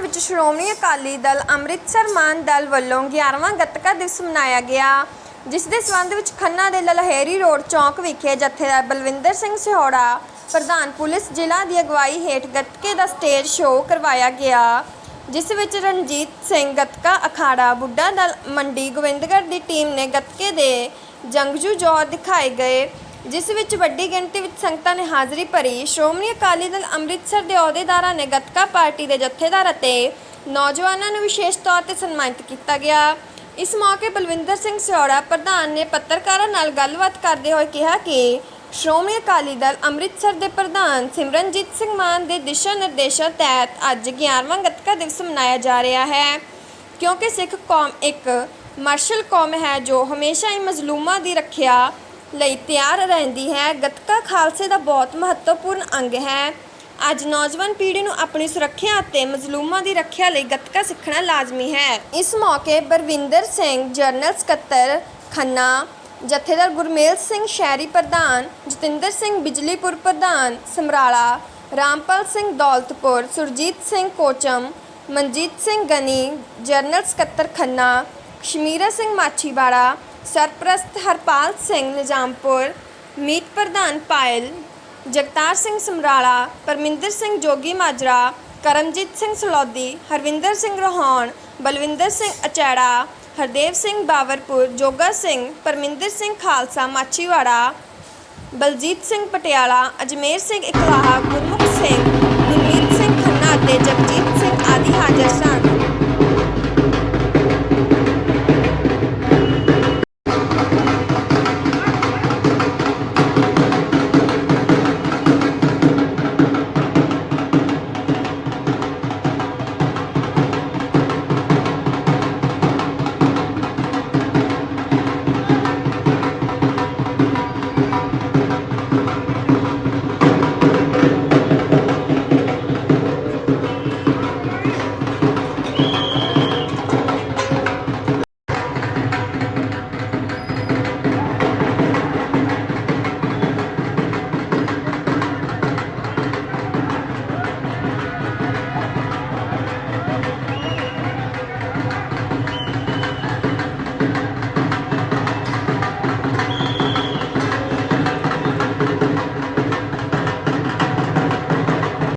ਵਿੱਚ ਸ਼੍ਰੋਮਣੀ ਅਕਾਲੀ ਦਲ ਅੰਮ੍ਰਿਤਸਰ ਮਾਨ ਦਲ ਵੱਲੋਂ 11ਵਾਂ ਗੱਤਕਾ ਦਿਵਸ ਮਨਾਇਆ ਗਿਆ, ਜਿਸ ਦੇ ਸਬੰਧ ਵਿੱਚ ਖੰਨਾ ਦੇ ਲਲਹੇਰੀ ਰੋਡ ਚੌਂਕ ਵਿਖੇ ਜਥੇਦਾਰ ਬਲਵਿੰਦਰ ਸਿੰਘ ਸਿਹੋੜਾ, ਪ੍ਰਧਾਨ ਪੁਲਿਸ ਜ਼ਿਲ੍ਹਾ ਦੀ ਅਗਵਾਈ ਹੇਠ ਗੱਤਕੇ ਦਾ ਸਟੇਜ ਸ਼ੋਅ ਕਰਵਾਇਆ ਗਿਆ, ਜਿਸ ਵਿੱਚ ਰਣਜੀਤ ਸਿੰਘ ਗੱਤਕਾ, ਅਖਾੜਾ, ਬੁੱਢਾ ਦਲ, ਮੰਡੀ ਗੋਬਿੰਦਗੜ੍ਹ ਦੀ ਟੀਮ ਨੇ ਗੱਤਕੇ ਦੇ ਜੰਗਜੂ ਜੌਹਰ ਦਿਖਾਏ ਗਏ। ਜਿਸ ਵਿੱਚ ਵੱਡੀ ਗਿਣਤੀ ਵਿੱਚ ਸੰਗਤਾਂ ਨੇ ਹਾਜ਼ਰੀ ਭਰੀ। ਸ਼੍ਰੋਮਣੀ ਅਕਾਲੀ ਦਲ ਅੰਮ੍ਰਿਤਸਰ ਦੇ ਅਹੁਦੇਦਾਰਾਂ ਨੇ ਗੱਤਕਾ ਪਾਰਟੀ ਦੇ ਜਥੇਦਾਰ ਅਤੇ ਨੌਜਵਾਨਾਂ ਨੂੰ ਵਿਸ਼ੇਸ਼ ਤੌਰ ਤੇ ਸਨਮਾਨਿਤ ਕੀਤਾ ਗਿਆ। ਇਸ ਮੌਕੇ ਬਲਵਿੰਦਰ ਸਿੰਘ ਸਿਓੜਾ ਪ੍ਰਧਾਨ ਨੇ ਪੱਤਰਕਾਰਾਂ ਨਾਲ ਗੱਲਬਾਤ ਕਰਦੇ ਹੋਏ ਕਿਹਾ ਕਿ ਸ਼੍ਰੋਮਣੀ ਅਕਾਲੀ ਦਲ ਅੰਮ੍ਰਿਤਸਰ ਦੇ ਪ੍ਰਧਾਨ ਸਿਮਰਨਜੀਤ ਸਿੰਘ ਮਾਨ ਦੇ ਦਿਸ਼ਾ ਨਿਰਦੇਸ਼ਾਂ ਤਹਿਤ ਅੱਜ 11ਵਾਂ ਗੱਤਕਾ ਦਿਵਸ ਮਨਾਇਆ ਜਾ ਰਿਹਾ ਹੈ। ਕਿਉਂਕਿ ਸਿੱਖ ਕੌਮ ਇੱਕ ਮਾਰਸ਼ਲ ਕੌਮ ਹੈ, ਜੋ ਹਮੇਸ਼ਾ ਹੀ ਮਜ਼ਲੂਮਾਂ ਦੀ ਰੱਖਿਆ ਲਈ ਤਿਆਰ ਰਹਿੰਦੀ ਹੈ। ਗੱਤਕਾ ਖਾਲਸੇ ਦਾ ਬਹੁਤ ਮਹੱਤਵਪੂਰਨ ਅੰਗ ਹੈ। ਅੱਜ ਨੌਜਵਾਨ ਪੀੜ੍ਹੀ ਨੂੰ ਆਪਣੀ ਸੁਰੱਖਿਆ ਅਤੇ ਮਜ਼ਲੂਮਾਂ ਦੀ ਰੱਖਿਆ ਲਈ ਗੱਤਕਾ ਸਿੱਖਣਾ ਲਾਜ਼ਮੀ ਹੈ। ਇਸ ਮੌਕੇ ਬਰਵਿੰਦਰ ਸਿੰਘ ਜਰਨਲ ਸਕੱਤਰ ਖੰਨਾ, ਜਥੇਦਾਰ ਗੁਰਮੇਲ ਸਿੰਘ, ਸ਼ਹਿਰੀ ਪ੍ਰਧਾਨ ਜਤਿੰਦਰ ਸਿੰਘ ਬਿਜਲੀਪੁਰ ਪ੍ਰਧਾਨ ਸਮਰਾਲਾ, ਰਾਮਪਾਲ ਸਿੰਘ ਦੌਲਤਪੁਰ, ਸੁਰਜੀਤ ਸਿੰਘ ਕੋਚਮ, ਮਨਜੀਤ ਸਿੰਘ ਗਨੀ ਜਰਨਲ ਸਕੱਤਰ ਖੰਨਾ ਕਸ਼ਮੀਰਾ ਸਿੰਘ ਮਾਛੀਵਾੜਾ ਸਰਪ੍ਰਸਤ ਹਰਪਾਲ ਸਿੰਘ ਨਿਜ਼ਾਮਪੁਰ, ਮੀਤ ਪ੍ਰਧਾਨ ਪਾਇਲ, ਜਗਤਾਰ ਸਿੰਘ ਸਮਰਾਲਾ, ਪਰਮਿੰਦਰ ਸਿੰਘ ਜੋਗੀ ਮਾਜਰਾ, ਕਰਮਜੀਤ ਸਿੰਘ ਸਲੌਦੀ, ਹਰਵਿੰਦਰ ਸਿੰਘ ਰੋਹਣ ਬਲਵਿੰਦਰ ਸਿੰਘ ਅਚੈੜਾ, ਹਰਦੇਵ ਸਿੰਘ ਬਾਵਰਪੁਰ, ਜੋਗਾ ਸਿੰਘ, ਪਰਮਿੰਦਰ ਸਿੰਘ ਖਾਲਸਾ ਮਾਛੀਵਾੜਾ, ਬਲਜੀਤ ਸਿੰਘ ਪਟਿਆਲਾ, ਅਜਮੇਰ ਸਿੰਘ ਇਕਲਾਹਾ, ਗੁਰਮੁਖ ਸਿੰਘ, ਗੁਰਮੀਤ ਸਿੰਘ ਖੰਨਾ ਅਤੇ ਜਗਜੀਤ ਸਿੰਘ ਆਦਿ ਹਾਜ਼ਰ ਸਨ।